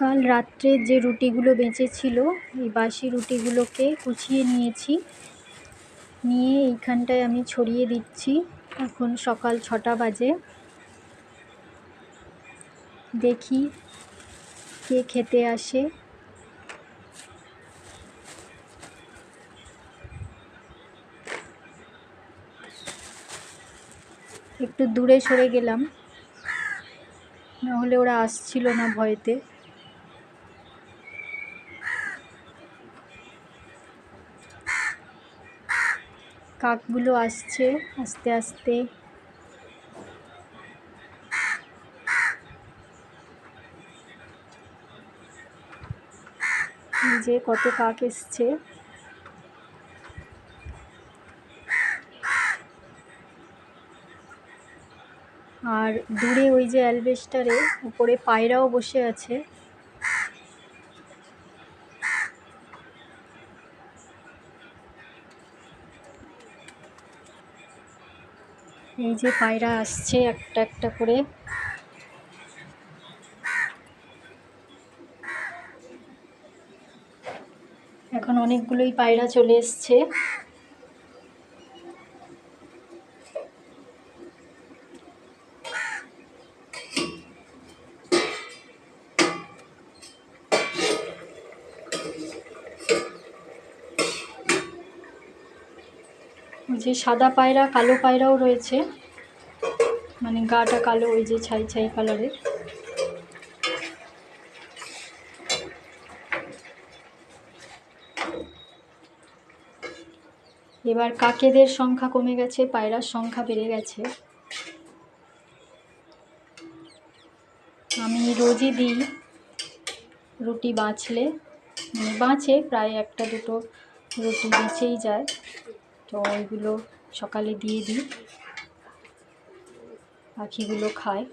কাল রাত্রে যে রুটিগুলো বেঁচেছিল, এই বাসি রুটিগুলোকে কুচিয়ে নিয়েছি। নিয়ে এইখানটায় আমি ছড়িয়ে দিচ্ছি। এখন সকাল ছটা বাজে। দেখি কে খেতে আসে। একটু দূরে সরে গেলাম। নাহলে ওরা আসছিল না ভয়েতে। কাকগুলো আসছে আস্তে আস্তে। যে কত কাক এসছে। আর দূরে ওই যে অ্যালবেস্টারে, উপরে পায়রাও বসে আছে। এই যে পায়রা আসছে একটা একটা করে। এখন অনেকগুলোই পায়রা চলে এসছে। যে সাদা পায়রা, কালো পায়রাও রয়েছে। মানে গাটা কালো, ওই যে ছাই ছাই কালারের এবার কাকেদের সংখ্যা কমে গেছে, পায়রার সংখ্যা বেড়ে গেছে। আমি রোজই দিই রুটি বাঁচলে মানে বাঁচে, প্রায় একটা দুটো রুটি বেঁচেই যায়। তো ওইগুলো সকালে দিয়ে দিই। পাখিগুলো খায়।